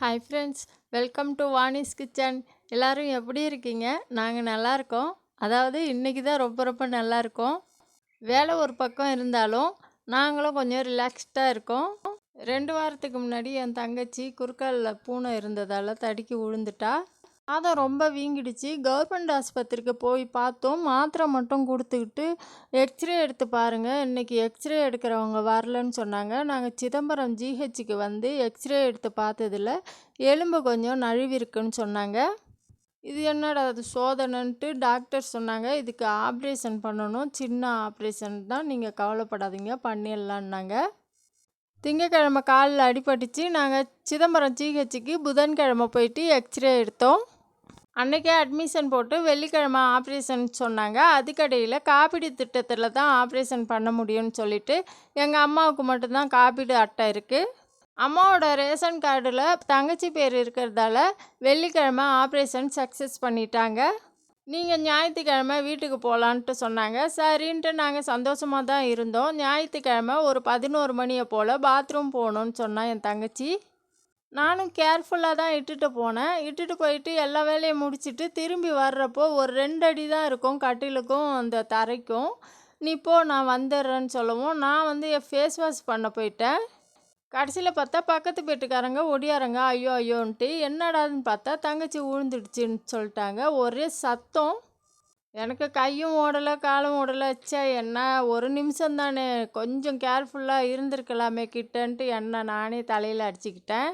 Hi friends welcome to Vani's kitchen எல்லோரும் எப்படி இருக்கீங்க? நாங்கள் நல்லா இருக்கோம். அதாவது இன்றைக்கி தான் ரொம்ப ரொம்ப நல்லா இருக்கோம். வேலை ஒரு பக்கம் இருந்தாலும் நாங்களும் கொஞ்சம் ரிலாக்ஸ்டாக இருக்கோம். ரெண்டு வாரத்துக்கு முன்னாடி என் தங்கச்சி குறுக்காலில் பூனை இருந்ததால் தடுக்கி விழுந்துட்டா. பாதம் ரொம்ப வீங்கிடுச்சு. கவர்மெண்ட் ஆஸ்பத்திரிக்கு போய் பார்த்தோம். மாத்திரை மட்டும் கொடுத்துக்கிட்டு எக்ஸ்ரே எடுத்து பாருங்கள் இன்றைக்கி எக்ஸ்ரே எடுக்கிறவங்க வரலன்னு சொன்னாங்க. நாங்கள் சிதம்பரம் ஜிஹெச்சுக்கு வந்து எக்ஸ்ரே எடுத்து பார்த்ததில் எலும்பு கொஞ்சம் நழுவிருக்குன்னு சொன்னாங்க. இது என்னடா அது சோதனைன்ட்டு டாக்டர் சொன்னாங்க. இதுக்கு ஆப்ரேஷன் பண்ணணும். சின்ன ஆப்ரேஷன் தான். நீங்கள் கவலைப்படாதீங்க. பண்ணிடலான்னாங்க. திங்கக்கிழமை காலில் அடிபட்டுச்சு. நாங்கள் சிதம்பரம் ஜிஹெச்சுக்கு புதன்கிழமை போயிட்டு எக்ஸ்ரே எடுத்தோம். அன்றைக்கே அட்மிஷன் போட்டு வெள்ளிக்கிழமை ஆப்ரேஷன் சொன்னாங்க. அதுக்கடையில் காப்பீடு திட்டத்தில் தான் ஆப்ரேஷன் பண்ண முடியும்னு சொல்லிட்டு எங்கள் அம்மாவுக்கு மட்டும்தான் காப்பீடு அட்டை இருக்குது அம்மாவோட ரேஷன் கார்டில் தங்கச்சி பேர் இருக்கிறதால வெள்ளிக்கிழமை ஆப்ரேஷன் சக்ஸஸ் பண்ணிட்டாங்க. நீங்கள் ஞாயிற்றுக்கிழமை வீட்டுக்கு போகலான்ட்டு சொன்னாங்க. சரின்ட்டு நாங்கள் சந்தோஷமாக தான் இருந்தோம். ஞாயிற்றுக்கிழமை ஒரு பதினோரு மணியை போல் பாத்ரூம் போகணுன்னு சொன்னான் என் தங்கச்சி. நானும் கேர்ஃபுல்லாக தான் இட்டுட்டு போனேன். இட்டுட்டு போயிட்டு எல்லா வேலையும் முடிச்சுட்டு திரும்பி வர்றப்போ ஒரு ரெண்டு அடி தான் இருக்கும் கட்டிலுக்கும் அந்த தரைக்கும். நீ போ நான் வந்துடுறேன்னு சொல்லவும் நான் வந்து என் ஃபேஸ் வாஷ் பண்ண போயிட்டேன். கடைசியில் பார்த்தா பக்கத்து வீட்டுக்காரங்க ஒடியாரங்க ஐயோ ஐயோன்ட்டு என்னடான்னு பார்த்தா தங்கச்சி விழுந்துடுச்சின்னு சொல்லிட்டாங்க. ஒரே சத்தம். எனக்கு கையும் ஓடலை காலும் ஓடலை. ச்சே என்ன ஒரு நிமிஷம் தானே. கொஞ்சம் கேர்ஃபுல்லாக இருந்திருக்கலாமே கிட்டன்ட்டு என்ன நானே தலையில் அடிச்சுக்கிட்டேன்.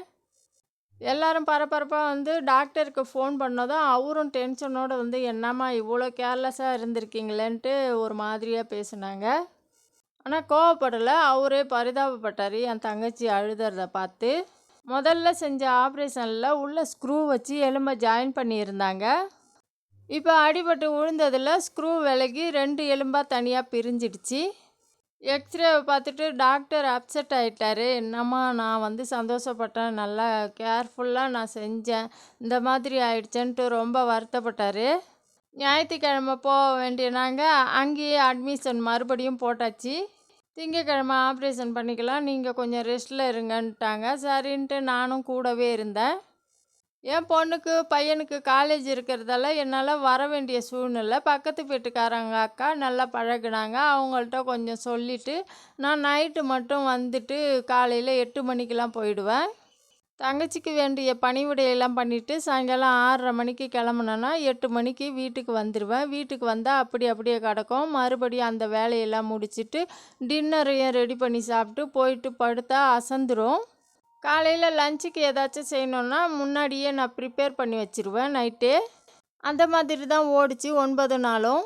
எல்லாரும் பரபரப்பாக வந்து டாக்டருக்கு ஃபோன் பண்ணதும் அவரும் டென்ஷனோடு வந்து என்னம்மா இவ்வளோ கேர்லெஸ்ஸாக இருந்திருக்கீங்களேன்ட்டு ஒரு மாதிரியாக பேசினாங்க. ஆனால் கோவப்படலை. அவரே பரிதாபப்பட்டார். என் தங்கச்சி அழுதுறத பார்த்து முதல்ல செஞ்ச ஆப்ரேஷனில் உள்ள ஸ்க்ரூ வச்சு எலும்பை ஜாயின் பண்ணியிருந்தாங்க. இப்போ அடிபட்டு விழுந்ததில் ஸ்க்ரூ விலகி ரெண்டு எலும்பாக தனியாக பிரிஞ்சிடுச்சு. எக்ஸ்ரேவை பார்த்துட்டு டாக்டர் அப்செட் ஆகிட்டாரு என்னம்மா நான் வந்து சந்தோஷப்பட்டேன். நல்லா கேர்ஃபுல்லாக நான் செஞ்சேன். இந்த மாதிரி ஆயிடுச்சேன்ட்டு ரொம்ப வருத்தப்பட்டார். ஞாயிற்றுக்கிழமை போக வேண்டிய நாங்கள் அங்கேயே அட்மிஷன் மறுபடியும் போட்டாச்சு. திங்கக்கிழமை ஆப்ரேஷன் பண்ணிக்கலாம். நீங்கள் கொஞ்சம் ரெஸ்ட்டில் இருங்கன்ட்டாங்க. சரின்ட்டு நானும் கூடவே இருந்தேன். என் பொண்ணுக்கு பையனுக்கு காலேஜ் இருக்கிறதால என்னால் வர வேண்டிய சூழ்நிலை. பக்கத்து வீட்டுக்காரங்க அக்கா நல்லா பழகுனாங்க. அவங்கள்ட்ட கொஞ்சம் சொல்லிவிட்டு நான் நைட்டு மட்டும் வந்துட்டு காலையில் எட்டு மணிக்கெலாம் போயிடுவேன். தங்கச்சிக்கு வேண்டிய பணிவிடையெல்லாம் பண்ணிவிட்டு சாயங்காலம் ஆறரை மணிக்கு கிளம்புனேன்னா எட்டு மணிக்கு வீட்டுக்கு வந்துடுவேன் வீட்டுக்கு வந்தால் அப்படி அப்படியே கிடக்கும். மறுபடியும் அந்த வேலையெல்லாம் முடிச்சுட்டு டின்னரையும் ரெடி பண்ணி சாப்பிட்டு போயிட்டு படுத்தா அசந்துடும் காலையில் லஞ்சுக்கு ஏதாச்சும் செய்யணுன்னா முன்னாடியே நான் ப்ரிப்பேர் பண்ணி வச்சுருவேன் நைட்டே அந்த மாதிரி தான் ஓடிச்சு ஒன்பது நாளும்.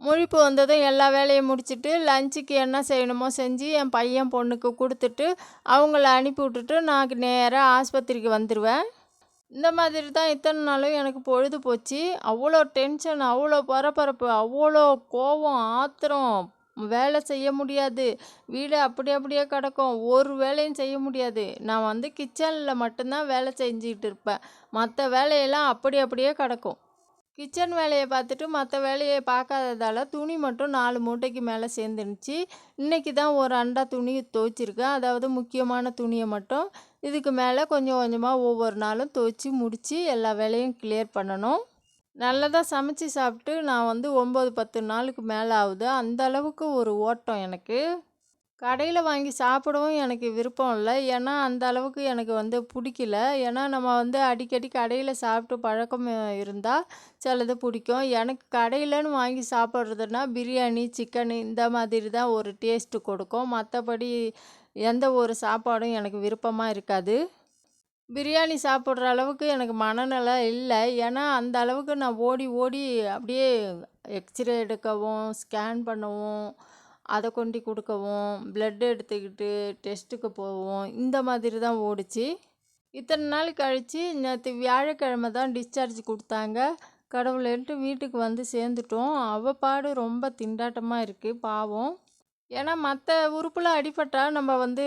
முழிப்பு வந்ததும் எல்லா வேலையும் முடிச்சுட்டு லஞ்சுக்கு என்ன செய்யணுமோ செஞ்சு என் பையன் பொண்ணுக்கு கொடுத்துட்டு அவங்கள அனுப்பி விட்டுட்டு நான் நேராக ஆஸ்பத்திரிக்கு வந்துடுவேன் இந்த மாதிரி தான் இத்தனை நாளும் எனக்கு பொழுது போச்சு. அவ்வளோ டென்ஷன் அவ்வளோ பரபரப்பு அவ்வளோ கோபம் ஆத்திரம் வேலை செய்ய முடியாது. வீடு அப்படி அப்படியே கிடக்கும். ஒரு வேலையும் செய்ய முடியாது. நான் வந்து கிச்சனில் மட்டும்தான் வேலை செஞ்சுக்கிட்டு இருப்பேன். மற்ற வேலையெல்லாம் அப்படி அப்படியே கிடக்கும். கிச்சன் வேலையை பார்த்துட்டு மற்ற வேலையை பார்க்காததால் துணி மட்டும் நாலு மூட்டைக்கு மேலே சேர்ந்துருந்துச்சு. இன்றைக்கி தான் ஒரு அண்டா துணி துவைச்சிருக்கேன். அதாவது முக்கியமான துணியை மட்டும் இதுக்கு மேலே கொஞ்சம் கொஞ்சமாக ஒவ்வொரு நாளும் துவைச்சி முடித்து எல்லா வேலையும் கிளியர் பண்ணணும். நல்லதாக சமைச்சு சாப்பிட்டு நான் வந்து ஒம்பது பத்து நாளுக்கு மேலே ஆகுது. அந்த அளவுக்கு ஒரு ஓட்டம் எனக்கு. கடையில் வாங்கி சாப்பிடவும் எனக்கு விருப்பம் இல்லை. ஏன்னா அந்த அளவுக்கு எனக்கு வந்து பிடிக்கல. ஏன்னா நம்ம வந்து அடிக்கடி கடையில் சாப்பிட்டு பழக்கம் இருந்தால் சிலது பிடிக்கும். எனக்கு கடையிலன்னு வாங்கி சாப்பிட்றதுனா பிரியாணி சிக்கனு இந்த மாதிரி தான் ஒரு டேஸ்ட்டு கொடுக்கும். மற்றபடி எந்த ஒரு சாப்பாடும் எனக்கு விருப்பமாக இருக்காது. பிரியாணி சாப்பிட்ற அளவுக்கு எனக்கு மனநிலை இல்லை. ஏன்னா அந்த அளவுக்கு நான் ஓடி ஓடி அப்படியே எக்ஸ்ரே எடுக்கவும் ஸ்கேன் பண்ணவும் அதை கொண்டு கொடுக்கவும் ப்ளட் எடுத்துக்கிட்டு டெஸ்ட்டுக்கு போவோம் இந்த மாதிரி தான் ஓடிச்சு. இத்தனை நாள் கழித்து நேற்று வியாழக்கிழமை தான் டிஸ்சார்ஜ் கொடுத்தாங்க. கடவுளேன்ட்டு வீட்டுக்கு வந்து சேர்ந்துட்டோம். அவள் பாடு ரொம்ப திண்டாட்டமாக இருக்குது பாவம். ஏன்னா மற்ற உறுப்பில் அடிபட்டால் நம்ம வந்து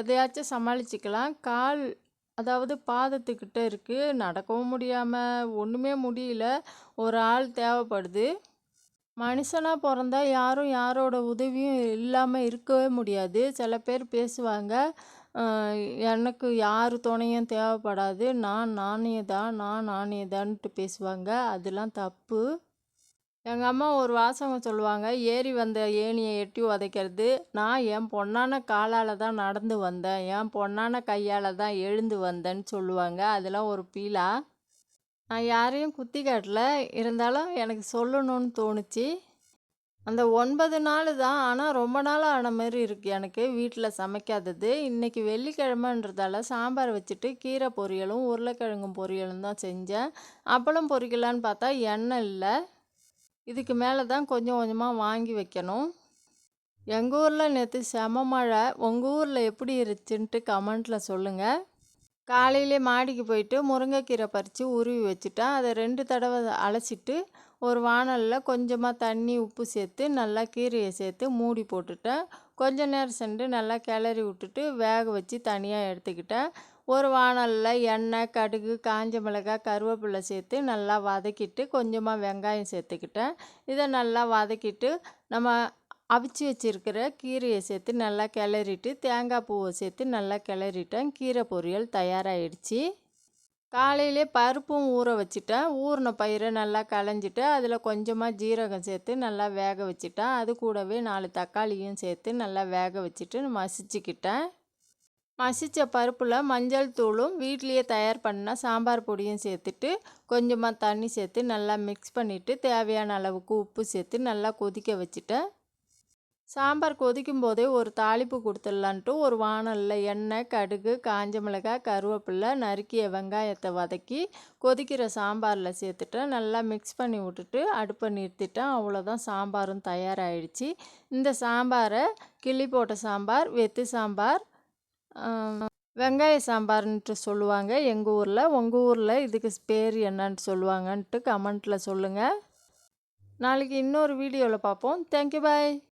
எதையாச்சும் சமாளிச்சுக்கலாம். கால் அதாவது பாதத்துக்கிட்ட இருக்குது நடக்கவும் முடியாமல் ஒன்றுமே முடியல. ஒரு ஆள் தேவைப்படுது. மனுஷனாக பிறந்தா யாரும் யாரோட உதவியும் இல்லாமல் இருக்கவே முடியாது. சில பேர் பேசுவாங்க எனக்கு யார் துணையும் தேவைப்படாது. நான் நானே தான் நான் நானே தான்ட்டு பேசுவாங்க. அதெல்லாம் தப்பு. எங்கள் அம்மா ஒரு வாசகம் சொல்லுவாங்க ஏறி வந்த ஏணியை எட்டி உதைக்கிறது. நான் என் பொண்ணான காலால் தான் நடந்து வந்தேன். என் பொண்ணான கையால் தான் எழுந்து வந்தேன்னு சொல்லுவாங்க. அதெல்லாம் ஒரு பீலா நான் யாரையும் குத்தி காட்டல. இருந்தாலும் எனக்கு சொல்லணும்னு தோணுச்சு. அந்த ஒன்பது நாள் தான். ஆனால் ரொம்ப நாள் ஆன மாதிரி இருக்குது எனக்கு வீட்டில் சமைக்காதது. இன்றைக்கி வெள்ளிக்கிழமைன்றதால சாம்பார் வச்சுட்டு கீரை பொரியலும் உருளைக்கிழங்கும் பொரியலும் தான் செஞ்சேன். அப்பளம் பொரிக்கலான்னு பார்த்தா எண்ணெய் இல்லை. இதுக்கு மேலே தான் கொஞ்சம் கொஞ்சமாக வாங்கி வைக்கணும். எங்கள் ஊரில் நேற்று செம மழை. உங்கள் ஊரில் எப்படி இருந்துச்சுன்ட்டு கமெண்ட்டில் சொல்லுங்கள் காலையிலே மாடிக்கு போயிட்டு முருங்கைக்கீரை பறித்து உருவி வச்சுட்டேன் அதை ரெண்டு தடவை அலசிட்டு ஒரு வானலில் கொஞ்சமாக தண்ணி உப்பு சேர்த்து நல்லா கீரையை சேர்த்து மூடி போட்டுட்டேன். கொஞ்ச நேரம் சென்று நல்லா கிளறி விட்டுட்டு வேக வச்சு தனியாக எடுத்துக்கிட்டேன். ஒரு வாணலில் எண்ணெய் கடுகு காஞ்ச மிளகாய் கருவேப்பிலை சேர்த்து நல்லா வதக்கிட்டு கொஞ்சமாக வெங்காயம் சேர்த்துக்கிட்டேன். இதை நல்லா வதக்கிட்டு நம்ம அவிச்சு வச்சுருக்கிற கீரையை சேர்த்து நல்லா கிளறிட்டு தேங்காய் பூவை சேர்த்து நல்லா கிளறிட்டேன். கீரை பொரியல் தயாராகிடுச்சு காலையிலே பருப்பும் ஊற வச்சுட்டேன். ஊறின பயிரை நல்லா களைஞ்சிட்டு அதில் கொஞ்சமாக ஜீரகம் சேர்த்து நல்லா வேக வச்சுட்டேன். அது கூடவே நாலு தக்காளியும் சேர்த்து நல்லா வேக வச்சுட்டு மசிச்சுக்கிட்டேன். மசித்த பருப்பில் மஞ்சள் தூளும் வீட்லேயே தயார் பண்ண சாம்பார் பொடியும் சேர்த்துட்டு கொஞ்சமாக தண்ணி சேர்த்து நல்லா மிக்ஸ் பண்ணிவிட்டு தேவையான அளவுக்கு உப்பு சேர்த்து நல்லா கொதிக்க வச்சுட்டேன். சாம்பார் கொதிக்கும் போதே ஒரு தாளிப்பு கொடுத்துடலான்ட்டு ஒரு வானலில் எண்ணெய் கடுகு காஞ்ச மிளகாய் கருவேப்பில்லை நறுக்கிய வெங்காயத்தை வதக்கி கொதிக்கிற சாம்பாரில் சேர்த்துட்டேன். நல்லா மிக்ஸ் பண்ணி விட்டுட்டு அடுப்பை நிறுத்திட்டேன். அவ்வளோதான் சாம்பாரும் தயாராகிடுச்சு இந்த சாம்பாரை கிள்ளி போட்ட சாம்பார் வெத்து சாம்பார் வெங்காய சாம்பார்ன்ட்டு சொல்லுவாங்க. எங்கள் ஊரில் உங்கள் ஊரில் இதுக்கு பேர் என்னன்னு சொல்லுவாங்கன்ட்டு கமெண்ட்டில் சொல்லுங்கள் நாளைக்கு இன்னொரு வீடியோவில் பார்ப்போம் தேங்க்யூ பாய்